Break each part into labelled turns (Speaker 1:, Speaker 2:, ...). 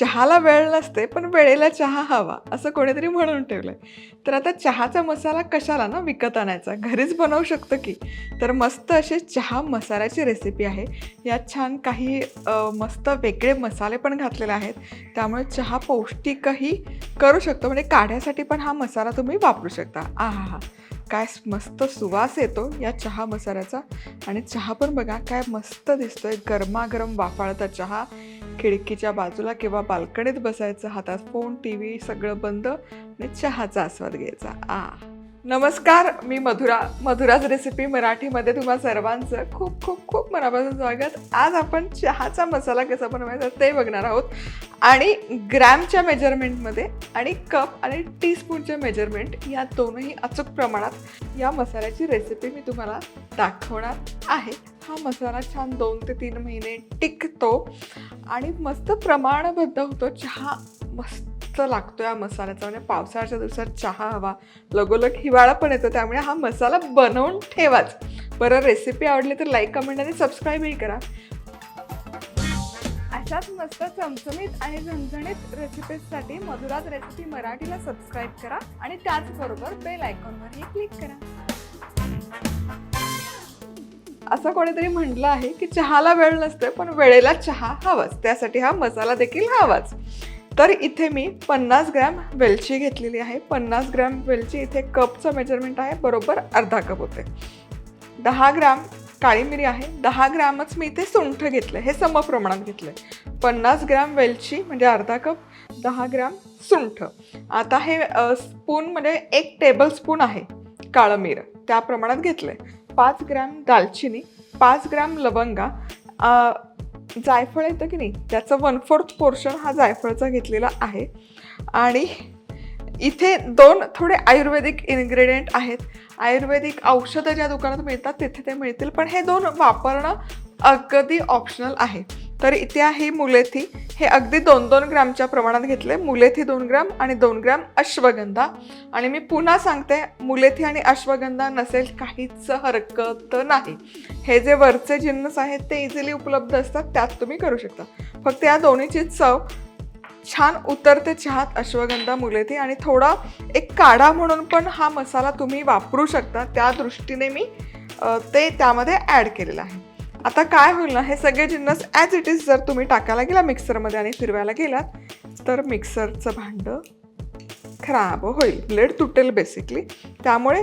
Speaker 1: चहाला वेळ नसते पण वेळेला चहा हवा असं कोणीतरी म्हणून ठेवलंय. तर आता चहाचा मसाला कशाला ना विकत आणायचा? घरीच बनवू शकतो की? तर मस्त अशी चहा मसाल्याची रेसिपी आहे. यात छान काही मस्त वेगळे मसाले पण घातलेले आहेत. त्यामुळे चहा पौष्टिकही करू शकतो. म्हणजे काढ्यासाठी पण हा मसाला तुम्ही वापरू शकता. आ हा हा काय मस्त सुवास येतो या चहा मसाल्याचा. आणि चहा पण बघा काय मस्त दिसतोय. गरमागरम वाफाळता चहा. खिडकीच्या बाजूला किंवा बाल्कनीत बसायचं हातात फोन टी व्ही सगळं बंद आणि चहाचा आस्वाद घ्यायचा. आ. नमस्कार मी मधुरा मधुराज रेसिपी मराठीमध्ये तुम्हा सर्वांचं खूप खूप खूप मनापासून स्वागत. आज आपण चहाचा मसाला कसा बनवायचा ते बघणार आहोत. आणि ग्रॅमच्या मेजरमेंटमध्ये आणि कप आणि टीस्पूनच्या मेजरमेंट या दोनही अचूक प्रमाणात या मसाल्याची रेसिपी मी तुम्हाला दाखवणार आहे. हा मसाला छान दोन ते तीन महिने टिकतो. आणि मस्त प्रमाणबद्ध होतो. चहा मस्त लागतो या मसाल्याचा. म्हणजे पावसाळ्याच्या दिवसात चहा हवा लगोलग हिवाळा पण येतो त्यामुळे हा मसाला बनवून ठेवाच. बरं रेसिपी आवडली तर लाईक कमेंट आणि सबस्क्राईबही करा. अशाच मस्त चमचमीत आणि झणझणीत रेसिपीजसाठी मधुरात रेसिपी मराठीला सबस्क्राईब करा आणि त्याचबरोबर बेल आयकॉनवरही क्लिक करा. असं कोणीतरी म्हटलं आहे की चहाला वेळ नसते पण वेळेला चहा हवाच. त्यासाठी हा मसाला देखील हवाच. तर इथे मी पन्नास ग्रॅम वेलची घेतलेली आहे. पन्नास ग्रॅम वेलची इथे कपचं मेजरमेंट आहे बरोबर अर्धा कप होते. दहा ग्रॅम काळी मिरी आहे. दहा ग्रॅमच मी इथे सुंठ घेतलं हे समप्रमाणात घेतलं पन्नास ग्रॅम वेलची म्हणजे अर्धा कप दहा ग्रॅम सुंठ. आता हे स्पून म्हणजे एक टेबल स्पून आहे काळं मीर. त्या प्रमाणात घेतलं आहे पाच ग्रॅम दालचिनी पाच ग्रॅम लवंगा जायफळ येतं की नाही त्याचं वन फोर्थ पोर्शन हा जायफळचा घेतलेला आहे. आणि इथे दोन थोडे आयुर्वेदिक इन्ग्रेडियंट आहेत. आयुर्वेदिक औषधं ज्या दुकानात मिळतात तिथे ते मिळतील. पण हे दोन वापरणं अगदी ऑप्शनल आहे. तर इथे आहे मुलेथी. हे अगदी दोन दोन ग्रॅमच्या प्रमाणात घेतले. मुलेथी दोन ग्रॅम आणि दोन ग्रॅम अश्वगंधा. आणि मी पुन्हा सांगते मुलेथी आणि अश्वगंधा नसेल काहीच हरकत नाही. हे जे वरचे जिन्नस आहेत ते इझिली उपलब्ध असतात त्यात तुम्ही करू शकता. फक्त या दोन्हीची चव छान उतरते चहात अश्वगंधा मुलेथी आणि थोडा एक काढा म्हणून पण हा मसाला तुम्ही वापरू शकता. त्या दृष्टीने मी ते त्यामध्ये ॲड केलेलं आहे. आता काय होईल ना हे सगळे जिन्नस ॲज इट इज जर तुम्ही टाकायला गेला मिक्सरमध्ये आणि फिरवायला गेलात तर मिक्सरचं भांडं खराब होईल. ब्लेड तुटेल बेसिकली त्यामुळे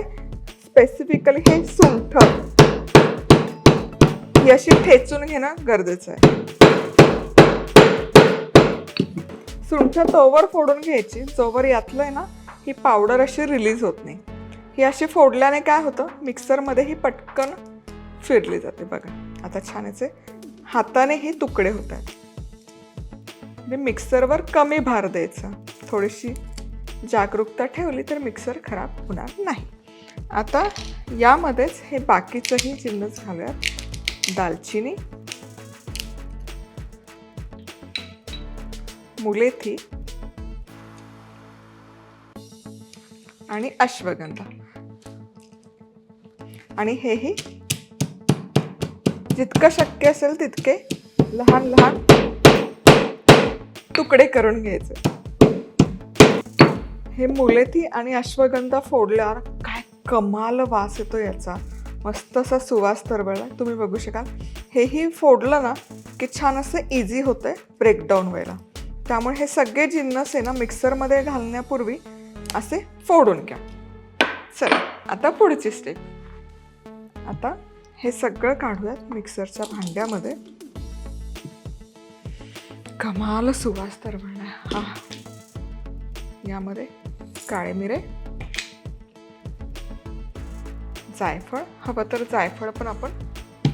Speaker 1: स्पेसिफिकली हे सुंठ. ही अशी ठेचून घेणं गरजेचं आहे. सुंठ तोवर फोडून घ्यायची. जोवर यातलं आहे ना ही पावडर अशी रिलीज होत नाही. ही अशी फोडल्याने काय होतं मिक्सरमध्ये ही पटकन फिरली जाते बघा. आता छान याचे हाताने हे तुकडे होत आहेत. म्हणजे मिक्सरवर कमी भार द्यायचा. थोडीशी जागरूकता ठेवली तर मिक्सर खराब होणार नाही. आता यामध्येच हे बाकीचंही जिन्नस घालूयात दालचिनी मुलेथी आणि अश्वगंधा. आणि हेही जितकं शक्य असेल तितके लहान लहान तुकडे करून घ्यायचे. हे मुलेथी आणि अश्वगंधा फोडल्यावर काय कमाल वास येतो याचा. मस्त असा सुवास तरबळला. तुम्ही बघू शकाल. हेही फोडलं ना की छान असं इझी होतंय ब्रेकडाऊन व्हायला. त्यामुळे हे सगळे जिन्नस आहे ना मिक्सरमध्ये घालण्यापूर्वी असे फोडून घ्या. चला आता पुढची स्टेप आता हे सगळं काढूयात मिक्सरच्या भांड्यामध्ये. कमाल सुवास तर हा. यामध्ये काळे मिरे. जायफळ. हवं तर जायफळ पण आपण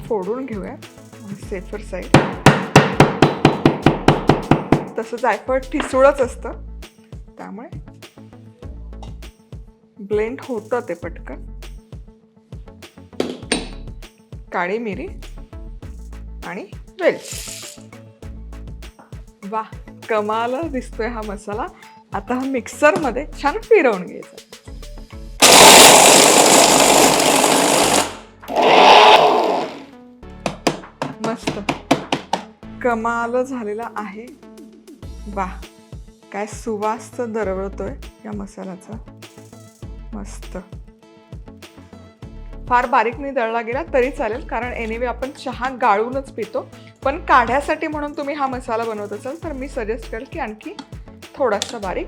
Speaker 1: फोडून घेऊया सेफर साईड तसं जायफळ ठिसूळच असतं. त्यामुळे ब्लेंड होतं ते पटकन. काळी मिरी आणि वेलची वा कमाल दिसतोय हा मसाला. आता हा मिक्सरमध्ये छान फिरवून घ्यायचा. मस्त. कमाल झालेला आहे. वा काय सुवास दरवळतोय या मसाल्याचा. मस्त. फार बारीक नाही दळला गेला तरी चालेल. कारण एनिवे आपण चहा गाळूनच पितो. पण काढ्यासाठी म्हणून तुम्ही हा मसाला बनवत असाल तर मी सजेस्ट करेल की आणखी थोडासा बारीक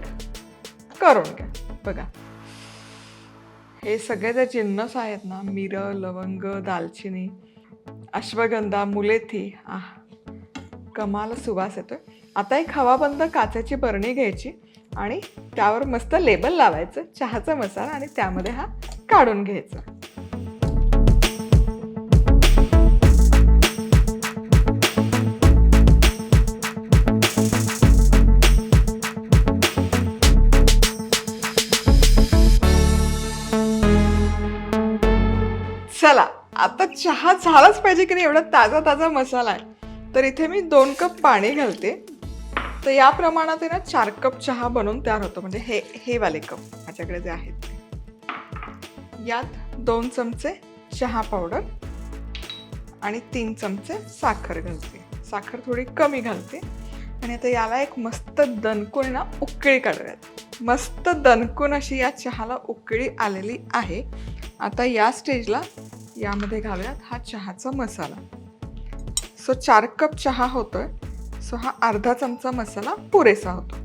Speaker 1: करून घ्या. बघा. हे सगळे जे जिन्नस आहेत ना मिरं लवंग दालचिनी अश्वगंधा मुलेथी आह कमाल सुवास येतोय. आता एक हवाबंद काचेची बरणी घ्यायची आणि त्यावर मस्त लेबल लावायचं चहाचा मसाला आणि त्यामध्ये हा काढून घ्यायचा. आता चहा झालाच पाहिजे की नाही एवढा ताजा ताजा मसाला आहे. तर इथे मी दोन कप पाणी घालते. तर या प्रमाणात आहे ना चार कप चहा बनवून तयार होतो. म्हणजे हे हे वाले कप माझ्याकडे जे आहेत यात दोन चमचे चहा पावडर आणि तीन चमचे साखर घालते. साखर थोडी कमी घालते. आणि आता याला एक मस्त दणकून ना उकळी काढूयात मस्त दणकून अशी या चहाला उकळी आलेली आहे. आता या स्टेजला यामध्ये घालूयात हा चहाचा मसाला. सो चार कप चहा होतोय. सो हा अर्धा चमचा मसाला पुरेसा होतो.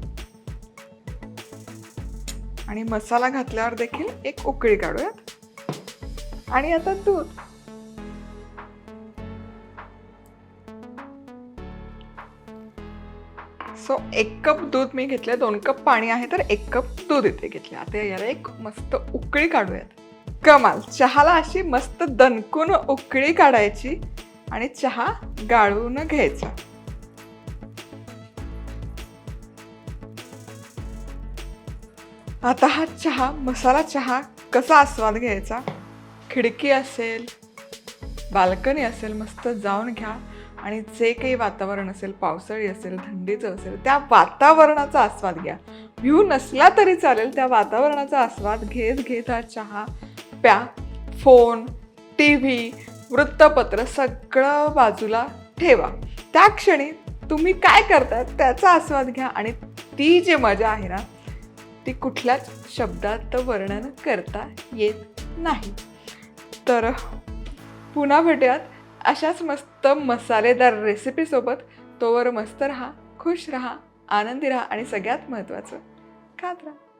Speaker 1: आणि मसाला घातल्यावर देखील एक उकळी काढूयात. आणि आता दूध. सो एक कप दूध मी घेतलं दोन कप पाणी आहे तर एक कप दूध इथे घेतले आता याला एक मस्त उकळी काढूयात. कमाल. चहाला अशी मस्त दणकून उकळी काढायची आणि चहा गाळून घ्यायचा. आता हा चहा मसाला चहा कसा आस्वाद घ्यायचा? खिडकी असेल बाल्कनी असेल मस्त जाऊन घ्या. आणि जे काही वातावरण असेल पावसाळी असेल थंडीचं असेल त्या वातावरणाचा आस्वाद घ्या. व्ह्यू नसला तरी चालेल त्या वातावरणाचा आस्वाद घेत घेत हा चहा प्या फोन टी व्ही वृत्तपत्र सगळं बाजूला ठेवा. त्या क्षणी तुम्ही काय करताय त्याचा आस्वाद घ्या आणि ती जी मजा आहे ना ती कुठल्याच शब्दात वर्णन करता येत नाही. तर पुन्हा भेटूयात अशाच मस्त मसालेदार रेसिपीसोबत तोवर मस्त राहा खुश राहा आनंदी राहा आणि सगळ्यात महत्त्वाचं खात राहा.